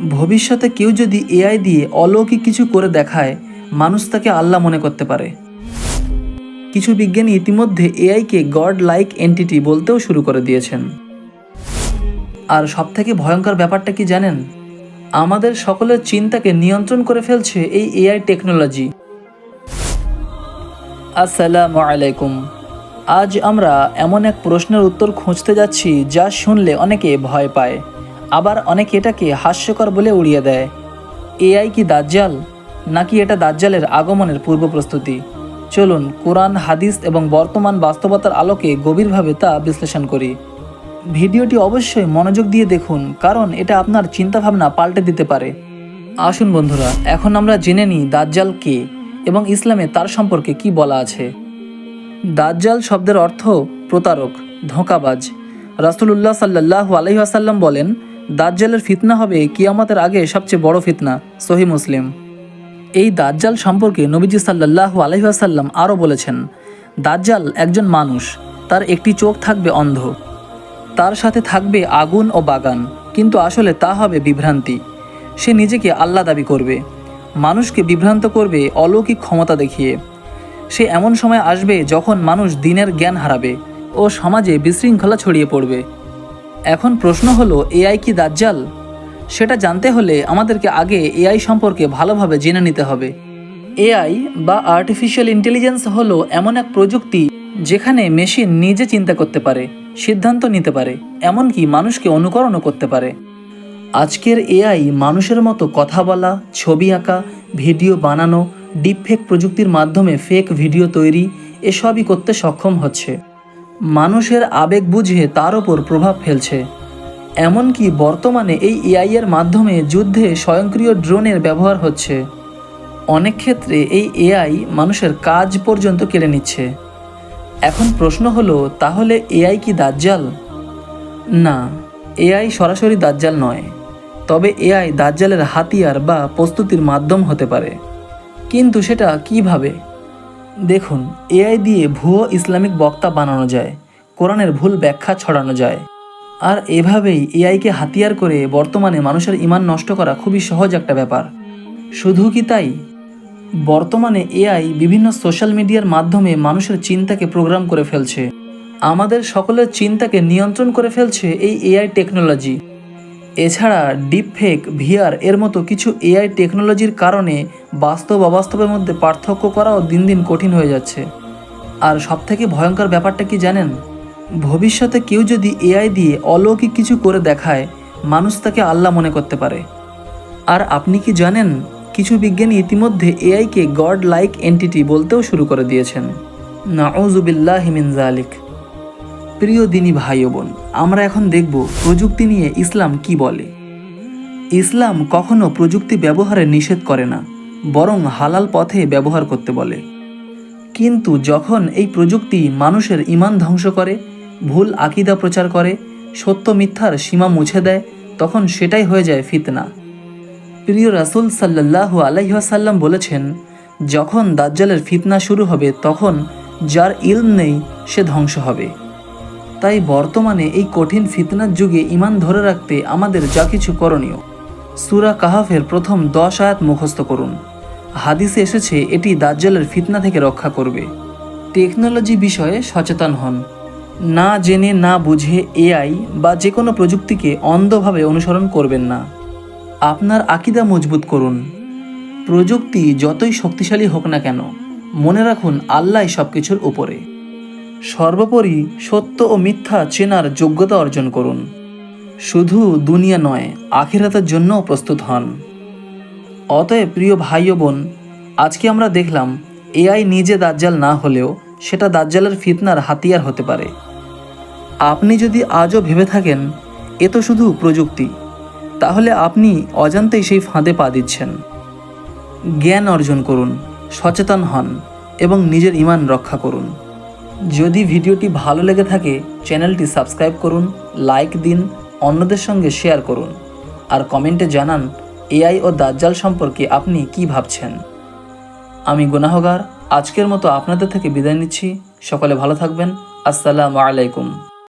ভবিষ্যতে কেউ যদি এআই দিয়ে অলৌকিক কিছু করে দেখায়, মানুষ তাকে আল্লাহ মনে করতে পারে। কিছু বিজ্ঞানী ইতিমধ্যে এআইকে গড লাইক এন্টিটি বলতেও শুরু করে দিয়েছেন। আর সবথেকে ভয়ঙ্কর ব্যাপারটা কি জানেন? আমাদের সকলের চিন্তাকে নিয়ন্ত্রণ করে ফেলছে এই এআই টেকনোলজি। আসসালামু আলাইকুম। আজ আমরা এমন এক প্রশ্নের উত্তর খুঁজতে যাচ্ছি যা শুনলে অনেকে ভয় পায়। আবার অনেকে এটাকে হাস্যকর বলে উড়িয়ে দেয়। এআই কি দাজ্জাল? নাকি এটা দাজ্জালের আগমনের পূর্ব প্রস্তুতি? চলুন কোরআন, হাদিস এবং বর্তমান বাস্তবতার আলোকে গভীরভাবে তা বিশ্লেষণ করি। ভিডিওটি অবশ্যই মনোযোগ দিয়ে দেখুন, কারণ এটা আপনার চিন্তাভাবনা পাল্টে দিতে পারে। আসুন বন্ধুরা, এখন আমরা জেনে নিই দাজ্জাল কে এবং ইসলামে তার সম্পর্কে কি বলা আছে। দাজ্জাল শব্দের অর্থ প্রতারক, ধোঁকাবাজ। রাসুলুল্লাহ সাল্লাহ আলহিহাসাল্লাম বলেন দাজ্জালের ফিতনা হবে কিয়ামতের আগে সবচেয়ে বড় ফিতনা সহি মুসলিম। এই দাজ্জাল সম্পর্কে নবীজি সাল্লাহ আলহিহাসাল্লাম আরও বলেছেন, দাজ্জাল একজন মানুষ, তার একটি চোখ থাকবে অন্ধ। তার সাথে থাকবে আগুন ও বাগান, কিন্তু আসলে তা হবে বিভ্রান্তি। সে নিজেকে আল্লাহ দাবি করবে, মানুষকে বিভ্রান্ত করবে অলৌকিক ক্ষমতা দেখিয়ে। সে এমন সময় আসবে যখন মানুষ দিনের জ্ঞান হারাবে ও সমাজে বিশৃঙ্খলা ছড়িয়ে পড়বে। এখন প্রশ্ন হলো, এআই কি দাজ্জাল? সেটা জানতে হলে আমাদেরকে আগে এআই সম্পর্কে ভালোভাবে জেনে নিতে হবে। এআই বা আর্টিফিশিয়াল ইন্টেলিজেন্স হলো এমন এক প্রযুক্তি যেখানে মেশিন নিজে চিন্তা করতে পারে, সিদ্ধান্ত নিতে পারে, এমনকি মানুষকে অনুকরণও করতে পারে। আজকের এআই মানুষের মতো কথা বলা, ছবি আঁকা, ভিডিও বানানো ডিপফেক প্রযুক্তির মাধ্যমে ফেক ভিডিও তৈরি, এসবই করতে সক্ষম হচ্ছে। মানুষের আবেগ বুঝে তার ওপর প্রভাব ফেলছে। এমনকি বর্তমানে এই এআই এর মাধ্যমে যুদ্ধে স্বয়ংক্রিয় ড্রোনের ব্যবহার হচ্ছে। অনেক ক্ষেত্রে এই এআই মানুষের কাজ পর্যন্ত কেড়ে নিচ্ছে। এখন প্রশ্ন হলো, তাহলে এআই কি দাজ্জাল? না, এআই সরাসরি দাজ্জাল নয়। তবে এআই দাজ্জালের হাতিয়ার বা প্রস্তুতির মাধ্যম হতে পারে। কিন্তু সেটা কীভাবে? দেখুন, এআই দিয়ে ভুয়ো ইসলামিক বক্তা বানানো যায়, কোরআনের ভুল ব্যাখ্যা ছড়ানো যায়। আর এভাবেই এআইকে হাতিয়ার করে বর্তমানে মানুষের ইমান নষ্ট করা খুবই সহজ একটা ব্যাপার। শুধু কি তাই? বর্তমানে এআই বিভিন্ন সোশ্যাল মিডিয়ার মাধ্যমে মানুষের চিন্তাকে প্রোগ্রাম করে ফেলছে। আমাদের সকলের চিন্তাকে নিয়ন্ত্রণ করে ফেলছে এই এআই টেকনোলজি। এছাড়া ডিপফেক, ভিআর এর মতো কিছু এআই টেকনোলজির কারণে বাস্তব অবাস্তবের মধ্যে পার্থক্য করাও দিন দিন কঠিন হয়ে যাচ্ছে। আর সবথেকে ভয়ঙ্কর ব্যাপারটা কি জানেন? ভবিষ্যতে কেউ যদি এআই দিয়ে অলৌকিক কিছু করে দেখায়, মানুষ তাকে আল্লাহ মনে করতে পারে। আর আপনি কি জানেন, কিছু বিজ্ঞানী ইতিমধ্যে এআইকে গড লাইক এন্টিটি বলতেও শুরু করে দিয়েছেন। নাউজুবিল্লাহ হিমিন জালিক প্রিয় দিনী ভাই বোন, আমরা এখন দেখব প্রযুক্তি নিয়ে ইসলাম কি বলে। ইসলাম কখনো প্রযুক্তি ব্যবহারে নিষেধ করে না, বরং হালাল পথে ব্যবহার করতে বলে। কিন্তু যখন এই প্রযুক্তি মানুষের ইমান ধ্বংস করে, ভুল আকিদা প্রচার করে, সত্য মিথ্যার সীমা মুছে দেয়, তখন সেটাই হয়ে যায় ফিতনা। প্রিয় রাসুল সাল্লাহ আলাইসাল্লাম বলেছেন, যখন দাজ্জালের ফিতনা শুরু হবে, তখন যার ইলম নেই, সে ধ্বংস হবে। তাই বর্তমানে এই কঠিন ফিতনার যুগে ইমান ধরে রাখতে আমাদের যা কিছু করণীয়। সুরা কাহাফের প্রথম দশ আয়াত মুখস্থ করুন। হাদিসে এসেছে, এটি দাজ্জালের ফিতনা থেকে রক্ষা করবে। টেকনোলজি বিষয়ে সচেতন হন। না জেনে না বুঝে এআই বা যে কোনো প্রযুক্তিকে অন্ধভাবে অনুসরণ করবেন না। আপনার আকিদা মজবুত করুন। প্রযুক্তি যতই শক্তিশালী হোক না কেন, মনে রাখুন আল্লাহ সব কিছুর উপরে। সর্বোপরি সত্য ও মিথ্যা চেনার যোগ্যতা অর্জন করুন। শুধু দুনিয়া নয়, আখিরাতের জন্যও প্রস্তুত হন। অতএব প্রিয় ভাই ও বোন, আজকে আমরা দেখলাম, এআই নিজে দাজ্জাল না হলেও সেটা দাজ্জালের ফিতনার হাতিয়ার হতে পারে। আপনি যদি আজও ভেবে থাকেন, এ তো শুধু প্রযুক্তি, তাহলে আপনি অজান্তেই সেই ফাঁদে পা দিচ্ছেন। জ্ঞান অর্জন করুন, সচেতন হন এবং নিজের ইমান রক্ষা করুন। যদি ভিডিওটি ভালো লেগে থাকে, চ্যানেলটি সাবস্ক্রাইব করুন, লাইক দিন, অন্যদের সঙ্গে শেয়ার করুন, আর কমেন্টে জানান, এআই ও দাজ্জাল সম্পর্কে আপনি কি ভাবছেন। আমি গুনাহগার, আজকের মতো আপনাদের থেকে বিদায় নিচ্ছি, সকলে ভালো থাকবেন, আসসালামু আলাইকুম।